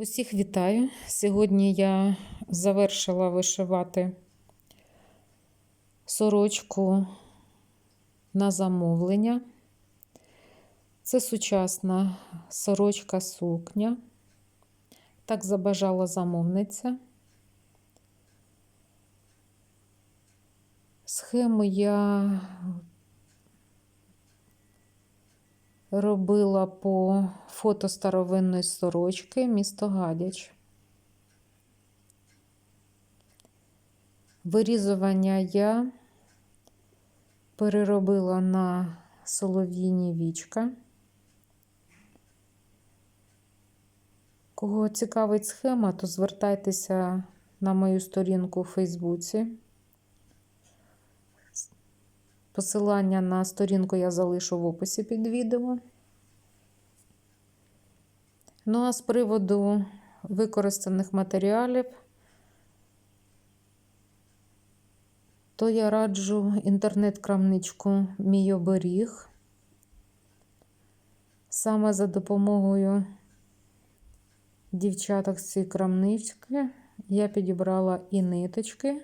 Усіх вітаю. Сьогодні я завершила вишивати сорочку на замовлення. Це сучасна сорочка сукня. Так забажала замовниця. Схему я робила по фото старовинної сорочки місто Гадяч. Вирізування я переробила на солов'їні вічка. Кого цікавить схема, то звертайтеся на мою сторінку у Фейсбуці. Посилання на сторінку я залишу в описі під відео. Ну а з приводу використаних матеріалів, то я раджу інтернет-крамничку Мій оберіг. Саме за допомогою дівчаток з цієї крамнички я підібрала і ниточки.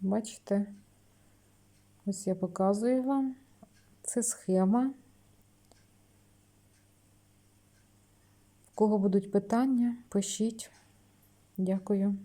Бачите? Ось я показую вам. Це схема. У кого будуть питання, пишіть. Дякую.